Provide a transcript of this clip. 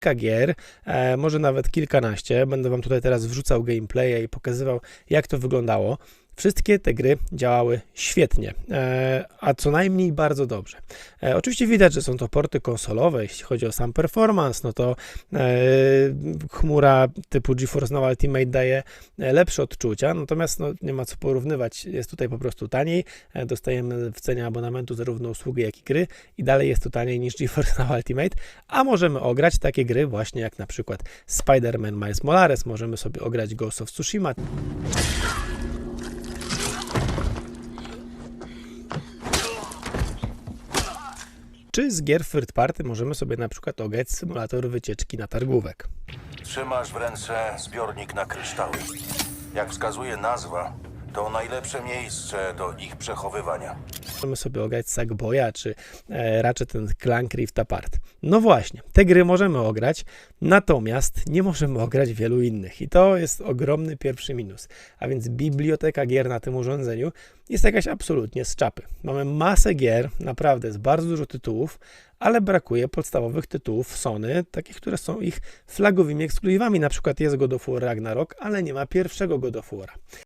kilka gier, e, może nawet kilkanaście. Będę Wam tutaj teraz wrzucał gameplaye i pokazywał, jak to wyglądało. Wszystkie te gry działały świetnie, e, a co najmniej bardzo dobrze. E, oczywiście widać, że są to porty konsolowe. Jeśli chodzi o sam performance, no to e, chmura typu GeForce Now Ultimate daje lepsze odczucia, natomiast no, nie ma co porównywać. Jest tutaj po prostu taniej. Dostajemy w cenie abonamentu zarówno usługi, jak i gry i dalej jest to taniej niż GeForce Now Ultimate, a możemy ograć takie gry właśnie jak na przykład Spider-Man Miles Morales, możemy sobie ograć Ghost of Tsushima, czy z gier third party możemy sobie na przykład ograć symulator wycieczki na targówek. Trzymasz w ręce zbiornik na kryształy. Jak wskazuje nazwa, to najlepsze miejsce do ich przechowywania. Możemy sobie ograć Sackboya czy e, Ratchet Clank Rift Apart. No właśnie, te gry możemy ograć, natomiast nie możemy ograć wielu innych i to jest ogromny pierwszy minus. A więc biblioteka gier na tym urządzeniu jest jakaś absolutnie z czapy. Mamy masę gier, naprawdę jest bardzo dużo tytułów, ale brakuje podstawowych tytułów Sony, takich, które są ich flagowymi ekskluzywami. Na przykład jest God of War Ragnarok, ale nie ma pierwszego God of War.